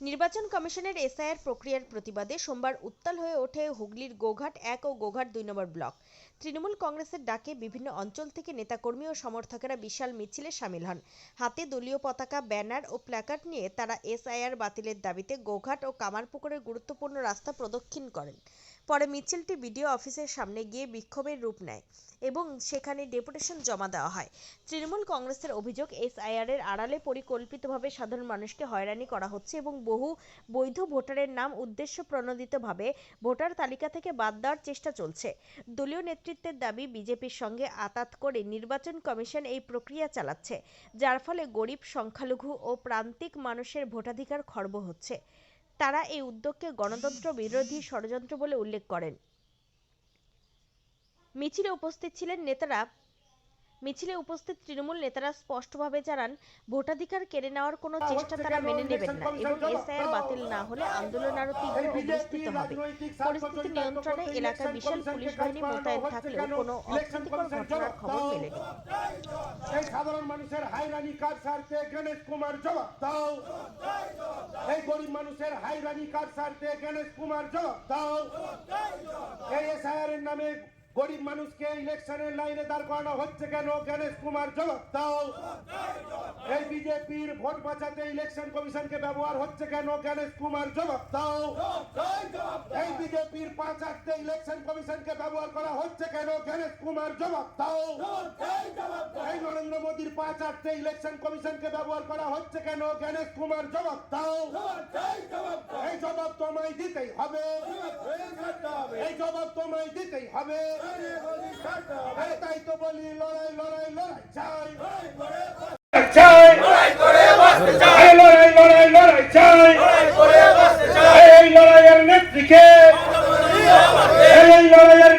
নির্বাচন কমিশনের এসআইআর প্রক্রিয়ার প্রতিবাদে সোমবার উত্তাল হয়ে ওঠে হুগলির গোঘাট এক ও গোঘাট দুই নম্বর ব্লক। তৃণমূল কংগ্রেসের ডাকে বিভিন্ন অঞ্চল থেকে নেতাকর্মী ও সমর্থকেরা বিশাল মিছিলে সামিল হন। হাতে দলীয় পতাকা, ব্যানার ও প্ল্যাকার্ড নিয়ে তারা এসআইআর বাতিলের দাবিতে গোঘাট ও কামারপুকুরের গুরুত্বপূর্ণ রাস্তা প্রদক্ষিণ করেন। পরে মিছিলটি বিডিও অফিসের সামনে গিয়ে বিক্ষোভের রূপ নেয় এবং সেখানে ডেপুটেশন জমা দেওয়া হয়। তৃণমূল কংগ্রেসের অভিযোগ এসআইআর এর আড়ালে পরিকল্পিতভাবে সাধারণ মানুষকে হয়রানি করা হচ্ছে এবং বহু বৈধ ভোটারের নাম উদ্দেশ্য প্রণোদিতভাবে ভোটার তালিকা থেকে বাদ দেওয়ার চেষ্টা চলছে। দলীয় নেতৃত্বের দাবি, বিজেপির সঙ্গে আতাত করে নির্বাচন কমিশন এই প্রক্রিয়া চালাচ্ছে, যার ফলে গরিব, সংখ্যালঘু ও প্রান্তিক মানুষের ভোটাধিকার খর্ব হচ্ছে। তারা এই উদ্যোগকে গণতন্ত্র বিরোধী ষড়যন্ত্র বলে উল্লেখ করেন। মিছিলে উপস্থিত ছিলেন নেতারা মিছিলে উপস্থিত তৃণমূল নেতারা স্পষ্টভাবে জানান ভোটাধিকার কেড়ে নেওয়ার কোনো চেষ্টা তারা মেনে নেবেন না এবং এসআইআর বাতিল না হলে আন্দোলন আরও তীব্র ও বিস্তৃত হবে। পরিস্থিতি নিয়ন্ত্রণে এলাকায় বিশাল পুলিশ বাহিনী মোতায়েন থাকলেও কোনো? অপ্রীতিকর ঘটনার খবর মেলেনি। মানুষের হাইরানি কার সারতে গণেশ কুমার জবাব দাও। এই গরিব মানুষের হাইরানি কার সারতে গণেশ কুমার জবাব দাও। এই এসআইআর এর নামে গরিব মানুষকে ইলেকশনের লাইনে দাঁড় করানো হচ্ছে কেন? গণেশ কুমার, জবাব দাও। এই বিজেপির ভোট বাঁচাতে ইলেকশন কমিশনকে ব্যবহার হচ্ছে কেন? গণেশ কুমার, জবাব দাও। এই বিজেপির পাঁচ আটতে ইলেকশন কমিশনকে ব্যবহার করা হচ্ছে কেন? গণেশ কুমার, জবাব দাও। এই নরেন্দ্র মোদীর পাঁচ আটতে ইলেকশন কমিশনকে ব্যবহার করা হচ্ছে কেন? গণেশ কুমার, জবাব দাও। এই জবাব তোমায় দিতেই হবে। এই জবাব তোমায় দিতেই হবে। তাই তো বলি লড়াই লড়াই লড়াই চাই চাই লড়াই লড়াই লড়াই চাই এই লড়াইয়ের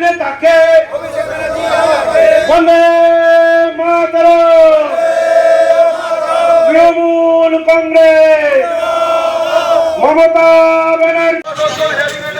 নেতাকে বন্দে মাতরম তৃণমূল কংগ্রেস মমতা ব্যানার্জি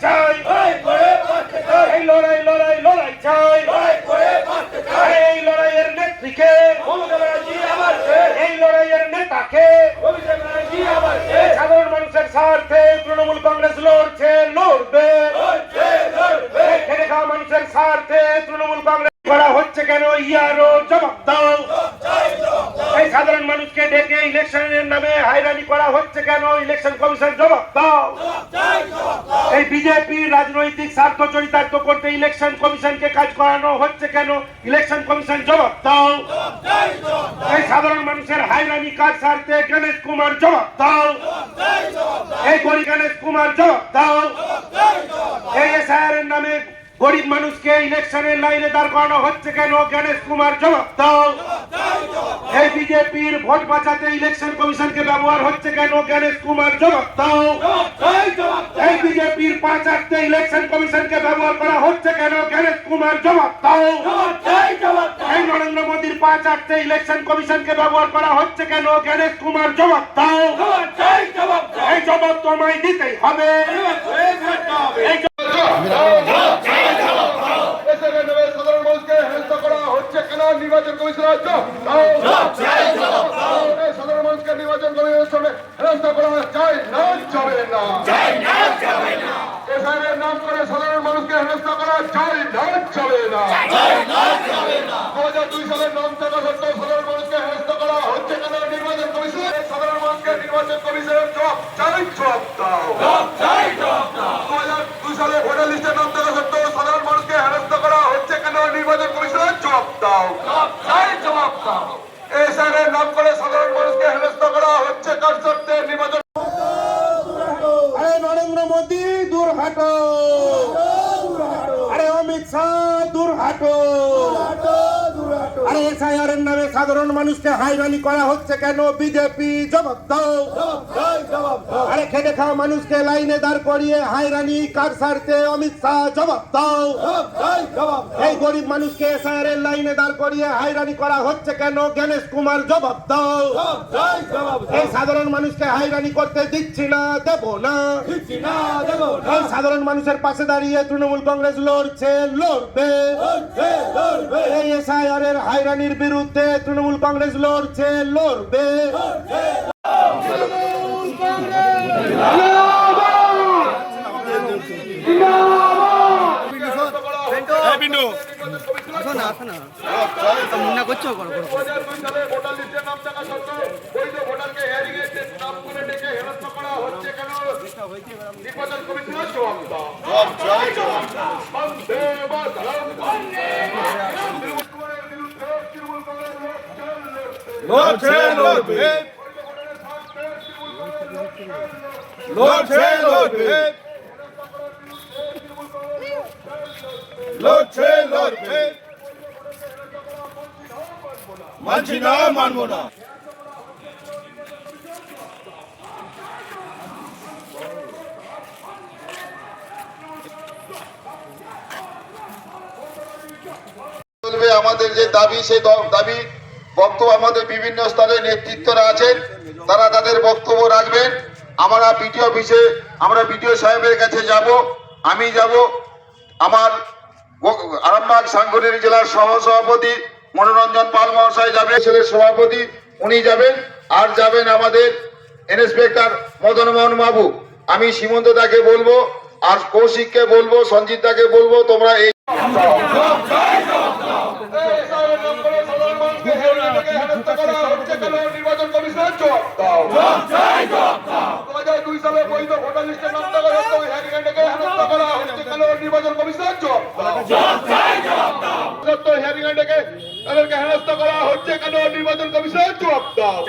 Fight! সাধারণ মানুষকে ডেকে ইলেকশনের নামে হাইরানি করা হচ্ছে কেন? ইলেকশন কমিশন জবাব দাও। এই বিজেপি রাজনৈতিক স্বার্থ চরিতার্থ করতে ইলেকশন কমিশনকে কাজ করানো হচ্ছে কেন? ইলেকশন কমিশন জবাব দাও। এই সাধারণ মানুষের হাইরানি কাজ স্বার্থে গণেশ কুমার জবাব দাও। এই গরিব গণেশ কুমার জবাব দাও। এই এসআইআর এর নামে গরিব মানুষকে ইলেকশনের লাইনে দাঁড় করানো হচ্ছে কেন? গণেশ কুমার জবাব দাও। এই বিজেপির ভোট বাঁচাতে ইলেকশন কমিশনকে ব্যবহার হচ্ছে কেন? গণেশ কুমার জবাব দাও। এই বিজেপির পাঁচ আটতে ইলেকশন কমিশনকে ব্যবহার করা হচ্ছে কেন? গণেশ কুমার জবাব দাও। এই নরেন্দ্র মোদীর পাঁচ আটতে ইলেকশন কমিশনকে ব্যবহার করা হচ্ছে কেন? গণেশ কুমার জবাব দাও। এই জবাব তোমায় দিতেই হবে। এই সাধারণ মানুষকে হেনস্থা করা নির্বাচন কমিশনের সাধারণ মানুষকে নির্বাচন কমিশনে হেনস্থা করা যায় না যাবে না এসআইয়ের নাম করে সাধারণ মানুষকে হেনস্থা করা যায় না যাবে না দু হাজার দুই সালের নাম থাকা সত্ত্বেও সাধারণ মানুষকে হেনস্থা করা হচ্ছে কেন নির্বাচন কমিশন? সাধারণ মানুষকে নির্বাচন কমিশনের জবাব চাই জবাব দাও। দু হাজার দুই সালে ভোটার লিস্টের নাম থাকা সত্ত্বেও সাধারণ মানুষকে হেনস্থা করা হচ্ছে কেন নির্বাচন কমিশনের জবাব দাও। সাধারণ মানুষকে হাইরানি করা হচ্ছে কেন? বিজেপি, জবাব দাও। আরে খেটে খাওয়া মানুষকে লাইনে দাঁড় করিয়ে হাইরানি কার স্বার্থে? অমিত শাহ, জবাব দাও। এই গরিব মানুষকে এসআইআর এর লাইনে দাঁড় করিয়ে হাইরানি করা হচ্ছে কেন? গণেশ কুমার, জবাব দাও। এই সাধারণ মানুষকে হাইরানি করতে দিচ্ছি না, দেব না। এই সাধারণ মানুষের পাশে দাঁড়িয়ে তৃণমূল কংগ্রেস লড়ছে, লড়বে। এই এসআইআর এর হাইরানির বিরুদ্ধে তৃণমূল কংগ্রেস লড়ছে, লড়বে। আসো না আসো না মুন্না করছ করো করো করো। ভোটার লিস্টে নাম থাকা সত্ত্বেও বৈধ ভোটারকে হেয়ারিং এর নাম করে ডেকে হেনস্থা করা হচ্ছে কেন নির্বাচন কমিশনের জবাব দাও বন্দে মাতরম। তৃণমূল কুমারের বিরুদ্ধে তৃণমূল কংগ্রেস লড়ছে, লড়বে। লড়ছে লড়বে লড়ছে লড়বে মানছি না মানবো না আমাদের যে দাবি সেই দাবি বক্তব্য আমাদের বিভিন্ন স্তরের নেতৃত্বরা আছেন, তারা তাদের বক্তব্য রাখবেন। আমরা বিডিও অফিসে, আমরা বিডিও সাহেবের কাছে যাব, আমি যাব। আমার আরামবাগ সাংগঠনিক জেলার সহ সভাপতি মনোরঞ্জন পাল মহাশয় যাবেন ছেলের সভাপতি উনি যাবেন, আর যাবেন আমাদের ইন্সপেক্টর মদন মোহন বাবু। আমি সীমন্ত দাকে বলব, আর কৌশিককে বলব, সঞ্জিত দাকে বলব, তোমরা এই নির্বাচন কমিশনের জবাব দাও। দু হাজার দুই সালে বৈধ ভোটার লিস্টের নাম থাকা সত্ত্বেও হেয়ারিং হেনস্থা করা হচ্ছে কেন? নির্বাচন কমিশনের জবাব দাও। সত্ত্বেও হেয়ারিং তাদেরকে হেনস্থা করা হচ্ছে কেন? নির্বাচন কমিশনের জবাব দাও।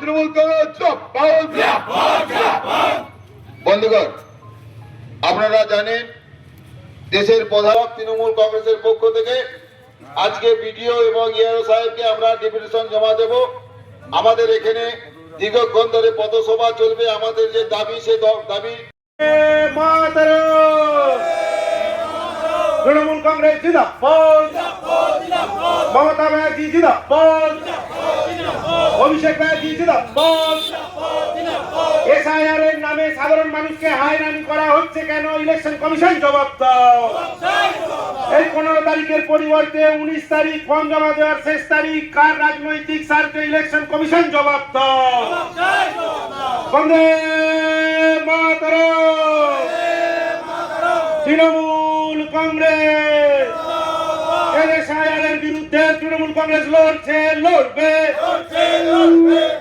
তৃণমূল কংগ্রেস জবাব বন্ধুগণ আপনারা জানেন দেশের প্রধান তৃণমূল কংগ্রেসের পক্ষ থেকে আজকে বিডিও এবং ইআরও সাহেবকে আমরা ডেপুটেশন জমা দেব। আমাদের এখানে দীর্ঘক্ষণ ধরে পথসভা চলবে। আমাদের যে দাবি, সে দাবি তৃণমূল কংগ্রেস জিন্দাবাদ! মমতা ব্যানার্জি জিন্দাবাদ! অভিষেক ব্যানার্জি জিন্দাবাদ! এসআইআর এর নামে সাধারণ মানুষকে হায়রানি করা হচ্ছে কেন? ইলেকশন কমিশন জবাব দাও। এই পনেরো তারিখের পরিবর্তে উনিশ তারিখ ফর্ম জমা দেওয়ার শেষ তারিখ। কার রাজনৈতিক স্বার্থে ইলেকশন কমিশন? জবাব বন্দে মাতরম। তৃণমূল কংগ্রেস। বিরুদ্ধে তৃণমূল কংগ্রেস লড়ছে, লড়বে।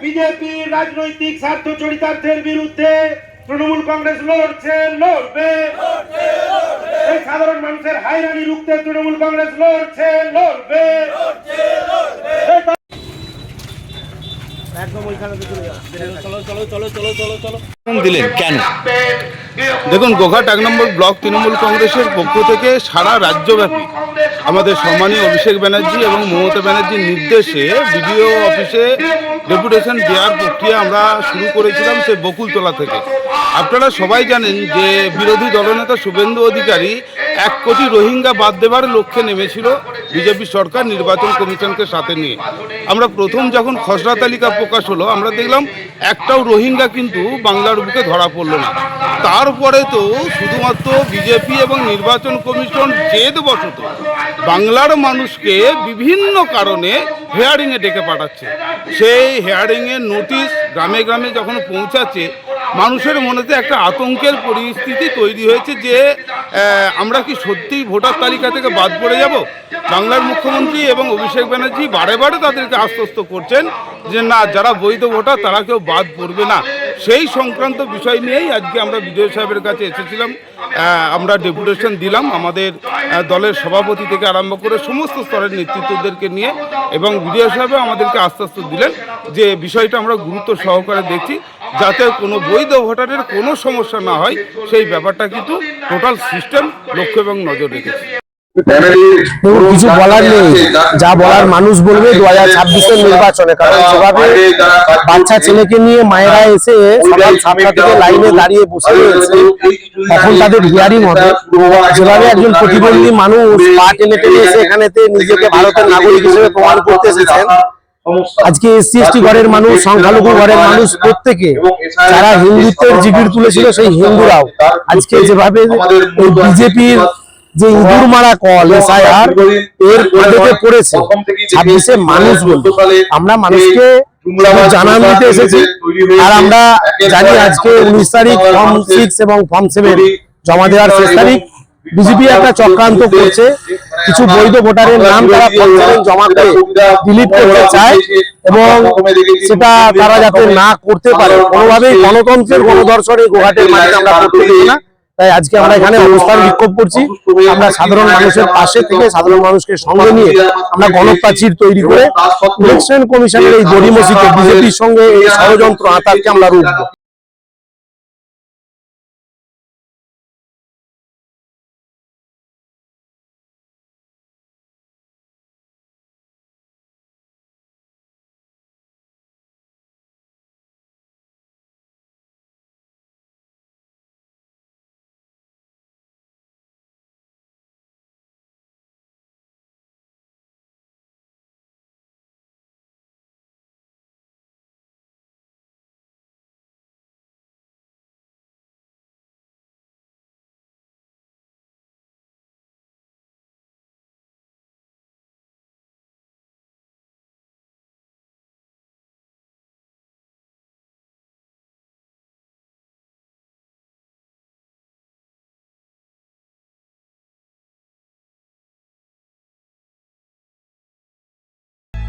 বিজেপির রাজনৈতিক স্বার্থ চরিতার্থের বিরুদ্ধে তৃণমূল কংগ্রেস লড়ছে, লড়বে। এই সাধারণ মানুষের হাইরানি রুখতে তৃণমূল কংগ্রেস লড়ছে লড়বে। দিলেন কেন? দেখুন গোঘাট এক নম্বর ব্লক তৃণমূল কংগ্রেসের পক্ষ থেকে সারা রাজ্যব্যাপী আমাদের সম্মানীয় অভিষেক ব্যানার্জি এবং মমতা ব্যানার্জির নির্দেশে বিডিও অফিসে ডেপুটেশন দেওয়ার প্রক্রিয়া আমরা শুরু করেছিলাম সে বকুলতলা থেকে। আপনারা সবাই জানেন যে বিরোধী দলনেতা শুভেন্দু অধিকারী এক কোটি রোহিঙ্গা বাদ দেবার লক্ষ্যে নেমেছিল বিজেপি সরকার নির্বাচন কমিশনকে সাথে নিয়ে। আমরা প্রথম যখন খসড়া তালিকা প্রকাশ হলো, আমরা দেখলাম একটাও রোহিঙ্গা কিন্তু বাংলার বুকে ধরা পড়ল না। তারপরে তো শুধুমাত্র বিজেপি এবং নির্বাচন কমিশন জেদ বসত বাংলার মানুষকে বিভিন্ন কারণে হেয়ারিংয়ে ডেকে পাঠাচ্ছে। সেই হেয়ারিংয়ের নোটিশ গ্রামে গ্রামে যখন পৌঁছাচ্ছে, মানুষের মনেতে একটা আতঙ্কের পরিস্থিতি তৈরি হয়েছে যে আমরা কি সত্যিই ভোটার তালিকা থেকে বাদ পড়ে যাব? বাংলার মুখ্যমন্ত্রী এবং অভিষেক ব্যানার্জি বারে বারে তাদেরকে আশ্বস্ত করছেন যে, না, যারা বৈধ ভোটার তারা কেউ বাদ পড়বে না। সেই সংক্রান্ত বিষয় নিয়েই আজকে আমরা বিজয় সাহেবের কাছে এসেছিলাম। আমরা ডেপুটেশন দিলাম আমাদের দলের সভাপতি থেকে আরম্ভ করে সমস্ত স্তরের নেতৃত্বদেরকে নিয়ে এবং বিডিও সাহেব আমাদেরকে আশ্বস্ত দিলেন যে বিষয়টা আমরা গুরুত্ব সহকারে দেখছি যাতে কোনো বৈধ ভোটারের কোনো সমস্যা না হয়। সেই ব্যাপারটা কিন্তু টোটাল সিস্টেম লক্ষ্য এবং নজর রেখেছে। কিছু বলার নেই। যা বলার মানুষ বলবে দু হাজার ছাব্বিশের নির্বাচনে। কারণ যেভাবে বাচ্চা ছেলেকে নিয়ে মায়েরা এসে সকাল সাতটা থেকে লাইনে দাঁড়িয়ে বসে রয়েছে। তখন তাদের হিয়ারিং হবে যেভাবে একজন প্রতিবন্ধী মানুষ পা টেনে টেনে এসে এখানেতে নিজেকে ভারতের নাগরিক হিসেবে প্রমাণ করতে এসেছেন। আজকে এসসি এসটি ঘরের মানুষ সংখ্যালঘু ঘরের মানুষ প্রত্যেকে যারা হিন্দুত্বের জিগির তুলেছিল সেই হিন্দুরাও। আজকে যেভাবে বিজেপির যে ইঁদুর মারা কল এসআইআর এর ফাঁদেতে পড়েছে। ছাব্বিশে মানুষ বলতে আমরা মানুষকে শুধু জানান দিতে এসেছি। আর আমরা জানি আজকে উনিশ তারিখ ফর্ম সিক্স এবং ফর্ম সেভেন জমা দেওয়ার শেষ তারিখ। বিজেপি একটা চক্রান্ত করছে। কিছু বৈধ ভোটারের নাম তারা জমা করে ডিলিট করতে চায় এবং সেটা তারা যাতে না করতে পারে। কোনোভাবেই গণতন্ত্রের গণদর্শন এই গোহাটের মাটিতে আমরা করতে না। তাই আজকে আমরা এখানে অবস্থান বিক্ষোভ করছি। আমরা সাধারণ মানুষের পাশে থেকে সাধারণ মানুষকে সঙ্গে নিয়ে আমরা গণপ্রাচীর তৈরি করে ইলেকশন কমিশনের এই গরিমসিকে বিজেপির সঙ্গে এই ষড়যন্ত্র আতারকে আমরা রুখবো